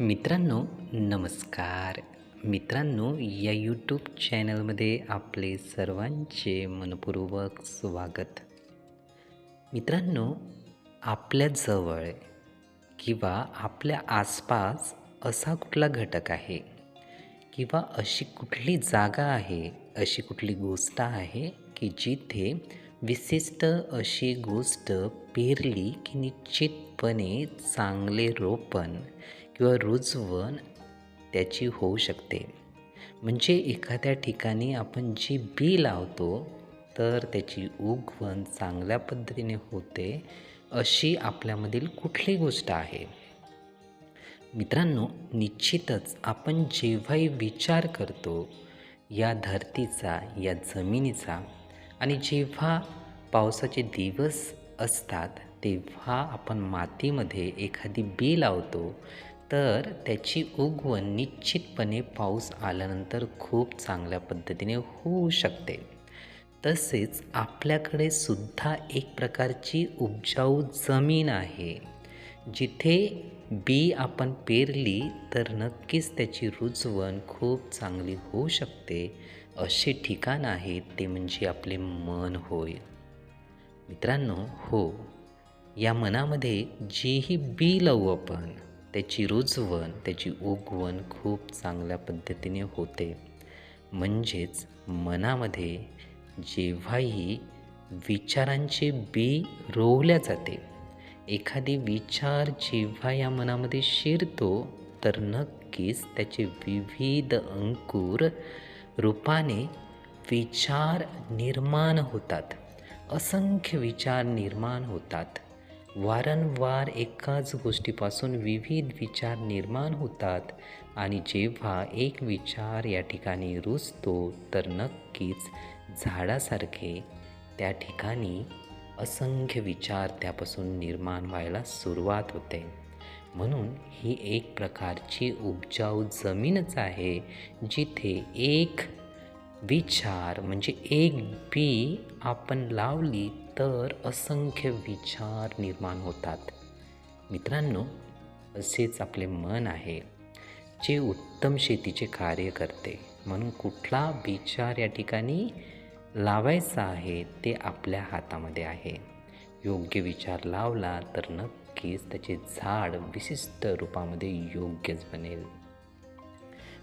मित्रांनो नमस्कार. मित्रांनो या यूट्यूब चॅनलमध्ये आपले सर्वांचे मनपूर्वक स्वागत. मित्रांनो आपल्याजवळ किंवा आपल्या आसपास असा कुठला घटक आहे? किंवा अशी कुठली जागा आहे अशी कुठली गोष्ट आहे की जिथे विशिष्ट अशी गोष्ट पेरली की निश्चितपणे चांगले रोपण किंवा रुजवण त्याची होऊ शकते. म्हणजे एखाद्या ठिकाणी आपण जी बी लावतो तर त्याची उगवण चांगल्या पद्धतीने होते अशी आपल्यामधील कुठली गोष्ट आहे? मित्रांनो निश्चितच आपण जेव्हाही विचार करतो या धरतीचा या जमिनीचा आणि जेव्हा पावसाचे दिवस असतात तेव्हा आपण मातीमध्ये एखादी बी लावतो तर त्याची उगवण निश्चितपणे पाऊस आल्यानंतर खूप चांगल्या पद्धतीने होऊ शकते. तसेच आपल्याकडे सुद्धा एक प्रकारची उपजाऊ जमीन आहे. जिथे बी आपण पेरली तर नक्कीच त्याची रुजवण खूप चांगली होऊ शकते. असे ठिकाण आहे ते म्हणजे आपले मन होय. मित्रांनो हो. या मनामध्ये जीही बी लावू आपण. त्याची रुजवण त्याची उगवण खूप चांगल्या पद्धतीने होते. म्हणजेच मनामध्ये जेव्हाही विचारांचे बी रोवल्या जाते एखादी विचार जेव्हा या मनामध्ये शिरतो तर नक्कीच त्याचे विविध अंकुर रूपाने विचार निर्माण होतात असंख्य विचार निर्माण होतात. वारंवार एकाच गोष्टीपासून विविध विचार निर्माण होतात आणि जेव्हा एक विचार या ठिकाणी रुजतो तर नक्कीच झाडासारखे त्या ठिकाणी असंख्य विचार त्यापासून निर्माण व्हायला सुरुवात होते. म्हणून ही एक प्रकारची उपजाऊ जमीनच आहे जिथे एक विचार म्हणजे एक बी आपण लावली तर असंख्य विचार निर्माण होतात. मित्रांनो असेच आपले मन आहे जे उत्तम शेतीचे कार्य करते. म्हणून कुठला विचार या ठिकाणी लावायचा आहे ते आपल्या हातामध्ये आहे. योग्य विचार लावला तर नक्कीच त्याचे झाड विशिष्ट रूपामध्ये योग्यच बनेल.